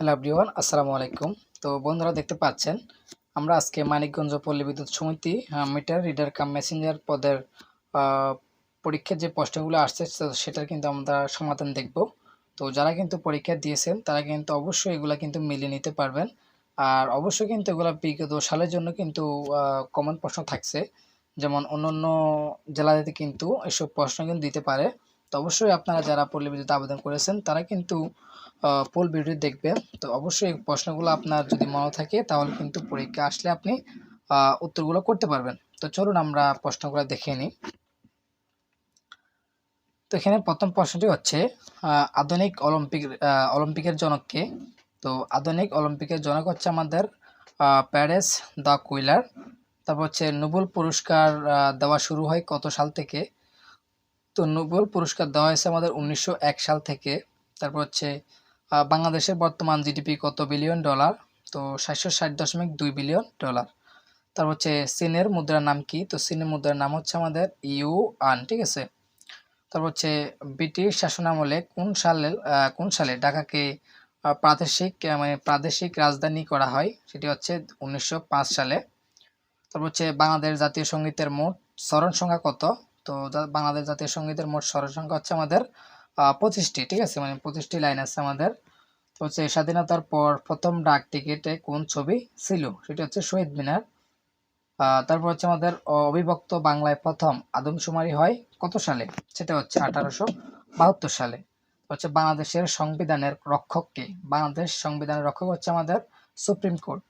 Hello everyone আসসালামু আলাইকুম। তো বন্ধুরা দেখতে পাচ্ছেন, আমরা আজকে মানিকগঞ্জ পল্লী বিদ্যুৎ সমিতি মিটার রিডার কাম মেসেঞ্জার পদের পরীক্ষার যে প্রশ্নগুলো আসছে সেটার কিন্তু আমরা সমাধান দেখব। তো যারা কিন্তু পরীক্ষা দিয়েছেন, তারা কিন্তু অবশ্যই এগুলা কিন্তু মিলিয়ে নিতে পারবেন। আর অবশ্যই কিন্তু এগুলা বিগত সালের জন্য কিন্তু কমন প্রশ্ন থাকছে। যেমন অন্য অন্য জেলাতে কিন্তু এসব প্রশ্ন কিন্তু দিতে পারে। তো অবশ্যই আপনারা যারা পল্লী বিদ্যুৎ আবেদন করেছেন, তারা কিন্তু ফুল ভিডিও দেখবেন। তো অবশ্যই প্রশ্নগুলো আপনার যদি মনে থাকে, তাহলে কিন্তু পরীক্ষা আসলে আপনি উত্তরগুলো করতে পারবেন। তো চলুন আমরা প্রশ্নগুলো দেখে নিই। তো এখানে প্রথম প্রশ্নটি হচ্ছে আধুনিক অলিম্পিক অলিম্পিকের জনককে তো আধুনিক অলিম্পিকের জনক হচ্ছে আমাদের প্যারিস দ্য কুইলার। তারপর হচ্ছে নোবেল পুরস্কার দেওয়া শুরু হয় কত সাল থেকে? তো নোবেল পুরস্কার দেওয়া হয়েছে আমাদের উনিশশো এক সাল থেকে। তারপর হচ্ছে বাংলাদেশের বর্তমান জিডিপি কত বিলিয়ন ডলার? তো সাতশো ষাট দশমিক দুই বিলিয়ন ডলার। তারপর হচ্ছে, চীনের মুদ্রার নাম কি? তো চীনের মুদ্রার নাম হচ্ছে আমাদের ইউআন ঠিক আছে? তারপর হচ্ছে, ব্রিটিশ শাসনামলে কোন সালে কোন সালে ঢাকাকে প্রাদেশিক মানে প্রাদেশিক রাজধানী করা হয়? সেটি হচ্ছে উনিশশো পাঁচ সালে। তারপর হচ্ছে, বাংলাদেশ জাতীয় সঙ্গীতের মোট স্মরণ সংখ্যা কত? তো বাংলাদেশ জাতীয় সঙ্গীতের মোট স্মরণ সংখ্যা হচ্ছে আমাদের পঁচিশটি, ঠিক আছে? মানে পঁচিশটি লাইন আছে আমাদের। তো হচ্ছে স্বাধীনতার পর প্রথম ডাক টিকিটে কোন ছবি ছিল? সেটি হচ্ছে শহীদ মিনার। তারপর হচ্ছে আমাদের অবিভক্ত বাংলায় প্রথম আদমশুমারি হয় কত সালে? সেটা হচ্ছে আঠারোশো বাহাত্তর সালে। হচ্ছে বাংলাদেশের সংবিধানের রক্ষককে বাংলাদেশ সংবিধানের রক্ষক হচ্ছে আমাদের সুপ্রিম কোর্ট।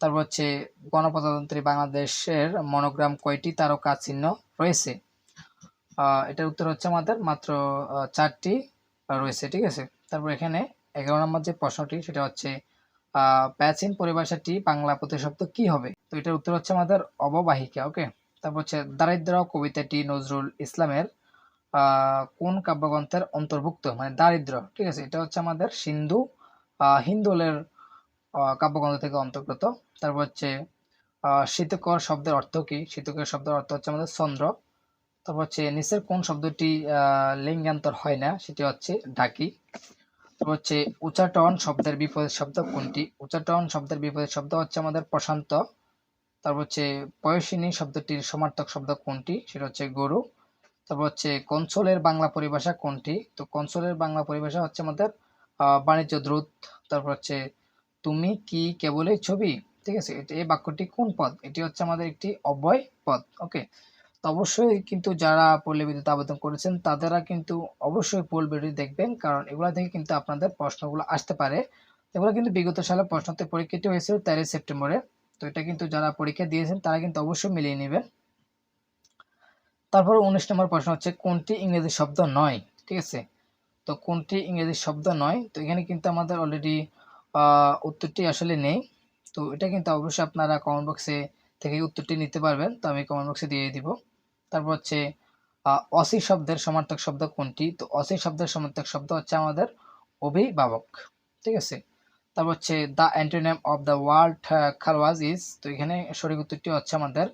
তারপর হচ্ছে গণপ্রজাতন্ত্রী বাংলাদেশের মনোগ্রাম কয়টি তারকা চিহ্ন রয়েছে? এটার উত্তর হচ্ছে আমাদের মাত্র চারটি রয়েছে, ঠিক আছে? তারপর এখানে এগারো নম্বর যে প্রশ্নটি, সেটা হচ্ছে প্রাচীন পরিভাষাটি বাংলা প্রতিশব্দ কি হবে? তো এটার উত্তর হচ্ছে আমাদের অববাহিকা, ওকে? তারপর হচ্ছে দারিদ্র কবিতাটি নজরুল ইসলামের কোন কাব্যগ্রন্থের অন্তর্ভুক্ত? মানে দারিদ্র ঠিক আছে? এটা হচ্ছে আমাদের সিন্ধু হিন্দোলের কাব্যগ্রন্থ থেকে অন্তর্গত। তারপর হচ্ছে শীতকর শব্দের অর্থ কি? শীতকর শব্দের অর্থ হচ্ছে আমাদের চন্দ্র। তারপর হচ্ছে নিচের কোন শব্দটি লিঙ্গান্তর হয় না, সেটি হচ্ছে ঢাকি তারপর হচ্ছে উচ্চাটন শব্দের বিপরীত শব্দ কোনটি? উচ্চাটন শব্দের বিপরীত শব্দ হচ্ছে আমাদের প্রশান্ত। তারপর হচ্ছে পয়সিনী শব্দটির সমার্থক শব্দ কোনটি? সেটা হচ্ছে গরু। তারপর হচ্ছে কনসোলের বাংলা পরিভাষা কোনটি? তো কনসোলের বাংলা পরিভাষা হচ্ছে আমাদের বাণিজ্য দ্রুত। তারপর হচ্ছে তুমি কি কেবলই ছবি? ঠিক আছে এই বাক্যটি কোন পদ? এটি হচ্ছে আমাদের একটি অব্যয় পদ ওকে অবশ্যই কিন্তু যারা পল্লী বিদ্যুৎ আবেদন করেছেন, তাদেরা কিন্তু অবশ্যই পোল ভিডিও দেখবেন, কারণ এগুলা থেকে কিন্তু আপনাদের প্রশ্নগুলো আসতে পারে। এগুলো কিন্তু বিগত সালে প্রশ্নতে পরীক্ষাটি হয়েছিল তেরোই সেপ্টেম্বরে। তো এটা কিন্তু যারা পরীক্ষা দিয়েছেন, তারা কিন্তু অবশ্যই মিলিয়ে নেবেন। তারপর উনিশ নম্বর প্রশ্ন হচ্ছে, কোনটি ইংরেজি শব্দ নয়? ঠিক আছে? তো কোনটি ইংরেজি শব্দ নয়? তো এখানে কিন্তু আমাদের অলরেডি উত্তরটি আসলে নেই। তো এটা কিন্তু অবশ্যই আপনারা কমেন্ট বক্সে থেকে উত্তরটি নিতে পারবেন। তো আমি কমেন্ট বক্সে দিয়ে দিব। তারপর হচ্ছে অসি শব্দের সমার্থক শব্দ কোনটি? তো অসি শব্দের সমার্থক শব্দ হচ্ছে আমাদের অভিভাবক, ঠিক আছে? তারপর হচ্ছে, the antonym of the word খারওয়াজ is তো এখানে সঠিক উত্তরটি হচ্ছে আমাদের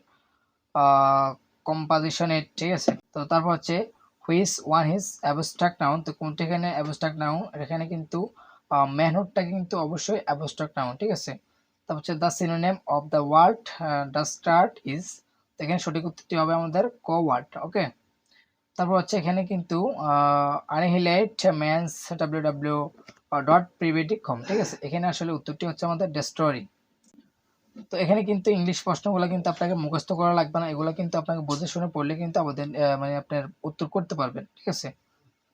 কম্পাজিশনের, ঠিক আছে? তো তারপর হচ্ছে, which one his abstract noun তো কোনটি এখানে অ্যাবস্ট্রাক্ট নাউন? এখানে কিন্তু ম্যানহুডটা কিন্তু অবশ্যই অ্যাবস্ট্রাক্ট নাউন, ঠিক আছে? তারপর হচ্ছে, the synonym of the word the start is এখানে সঠিক উত্তরটি হবে আমাদের ক ওয়ার্ড, ওকে? তারপর হচ্ছে এখানে কিন্তু আনহিলাইট ম্যানস ডাব্লিউ ডাব্লিউ ডট প্রিভেটিক কম ঠিক আছে? এখানে আসলে উত্তরটি হচ্ছে আমাদের ডেস্টরি তো এখানে কিন্তু ইংলিশ প্রশ্নগুলো কিন্তু আপনাকে মুখস্থ করা লাগবে না, এগুলো কিন্তু আপনাকে বুঝে শুনে পড়লে কিন্তু আমাদের মানে আপনার উত্তর করতে পারবেন, ঠিক আছে?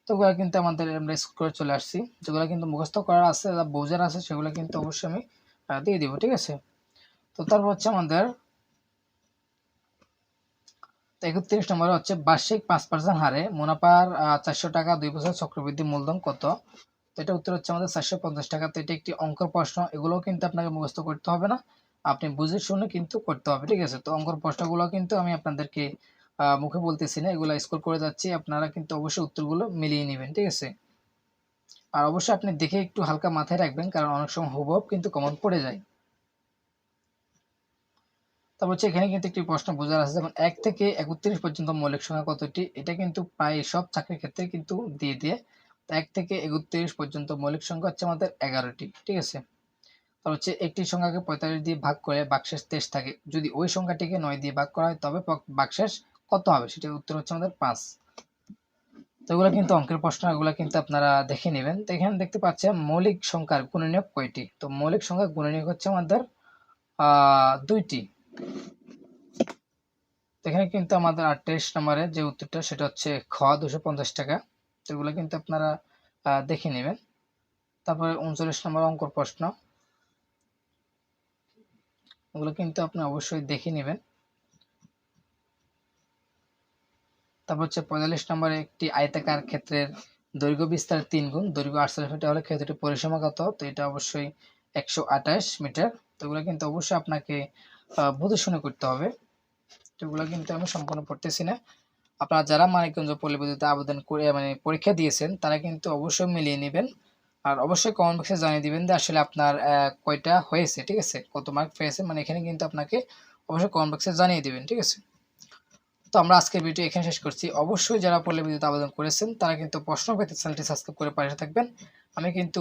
তো ওগুলো কিন্তু আমাদের আমরা করে চলে আসছি, যেগুলো কিন্তু মুখস্থ করা আছে বা বোঝার আছে সেগুলো কিন্তু অবশ্যই আমি দিয়ে দিব, ঠিক আছে? তো তারপর হচ্ছে আমাদের একত্রিশ নম্বরে হচ্ছে বার্ষিক পাঁচ পার্সেন্ট হারে। মুনাফার চারশো টাকা, দুই বছর চক্রবৃদ্ধি মূলধন কত? তো এটা উত্তর হচ্ছে আমাদের চারশো পঞ্চাশ টাকা। তো এটা একটি অঙ্কর প্রশ্ন, এগুলোও কিন্তু আপনাকে মুখস্থ করতে হবে না। আপনি বুঝে শুনে কিন্তু করতে হবে, ঠিক আছে? তো অঙ্কর প্রশ্নগুলো কিন্তু আমি আপনাদেরকে মুখে বলতেছি না, এগুলো স্কোর করে যাচ্ছি। আপনারা কিন্তু অবশ্যই উত্তরগুলো মিলিয়ে নেবেন, ঠিক আছে? আর অবশ্যই আপনি দেখে একটু হালকা মাথায় রাখবেন, কারণ অনেক সময় হুবহু কিন্তু কমন পড়ে যায়। তারপর হচ্ছে এখানে কিন্তু একটি প্রশ্ন বোঝার আছে যেমন এক থেকে একত্রিশ পর্যন্ত মৌলিক সংখ্যা কতটি? এটা কিন্তু প্রায় সব চাকরির ক্ষেত্রে কিন্তু দিয়ে দিয়ে এক থেকে একত্রিশ পর্যন্ত মৌলিক সংখ্যা হচ্ছে আমাদের এগারোটি, ঠিক আছে? তারপর হচ্ছে একটি সংখ্যাকে পঁয়তাল্লিশ দিয়ে ভাগ করে বাকশেষ তেইশ থাকে। যদি ওই সংখ্যাটিকে নয় দিয়ে ভাগ করা হয়, তবে বাকশেষ কত হবে? সেটার উত্তর হচ্ছে আমাদের পাঁচ। তো এগুলো কিন্তু অঙ্কের প্রশ্ন, এগুলো কিন্তু আপনারা দেখে নেবেন। তো এখানে দেখতে পাচ্ছেন, মৌলিক সংখ্যার গুণনীয়ক কয়টি? তো মৌলিক সংখ্যার গুণনীয়ক হচ্ছে আমাদের দুইটি। এখানে কিন্তু আমাদের আটত্রিশ নম্বরে যে উত্তরটা, সেটা হচ্ছে খ, দুশো পঞ্চাশ টাকা। তো এগুলো কিন্তু আপনারা দেখে নেবেন। তারপরে উনচল্লিশ নম্বর অঙ্কর প্রশ্ন। ওগুলো কিন্তু আপনি অবশ্যই দেখে নেবেন। তারপর হচ্ছে পঁয়তাল্লিশ নম্বরে একটি আয়তাকার ক্ষেত্রের দৈর্ঘ্য বিস্তার তিন গুণ। দৈর্ঘ্য আটচল্লিশ মিটার হলে ক্ষেত্রটি পরিসীমা তো এটা অবশ্যই একশো আঠাশ মিটার। তো এগুলো কিন্তু অবশ্যই আপনাকে আহ, বুঝে শুনে করতে হবে। এগুলো কিন্তু আমি সম্পূর্ণ পড়তেছি না। আপনারা যারা মানিকগঞ্জ পল্লী বিদ্যুতে আবেদন করে মানে পরীক্ষা দিয়েছেন তারা কিন্তু অবশ্যই মিলিয়ে নেবেন। আর অবশ্যই কমেন্ট বক্সে জানিয়ে দেবেন যে আসলে আপনার কয়টা হয়েছে ঠিক আছে? কত মার্ক পেয়েছে মানে এখানে কিন্তু আপনাকে অবশ্যই কমেন্ট বক্সে জানিয়ে দেবেন ঠিক আছে? তো আমরা আজকের ভিডিও এখানে শেষ করছি। অবশ্যই যারা পল্লী বিদ্যুৎ আবেদন করেছেন, তারা কিন্তু প্রশ্ন পেতে চ্যানেলটি সাবস্ক্রাইব করে পাশে থাকবেন। আমি কিন্তু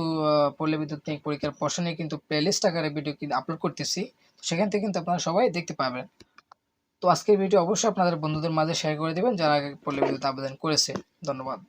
পল্লী বিদ্যুৎ নিয়ে পরীক্ষার প্রশ্ন নিয়ে কিন্তু প্লেলিস্ট আকারে ভিডিও কিন্তু আপলোড করতেছি। সেখান থেকে কিন্তু আপনারা সবাই দেখতে পাবেন। তো আজকের ভিডিও অবশ্যই আপনাদের বন্ধুদের মাঝে শেয়ার করে দেবেন যারা পল্লী বিদ্যুৎ আবেদন করেছে। ধন্যবাদ।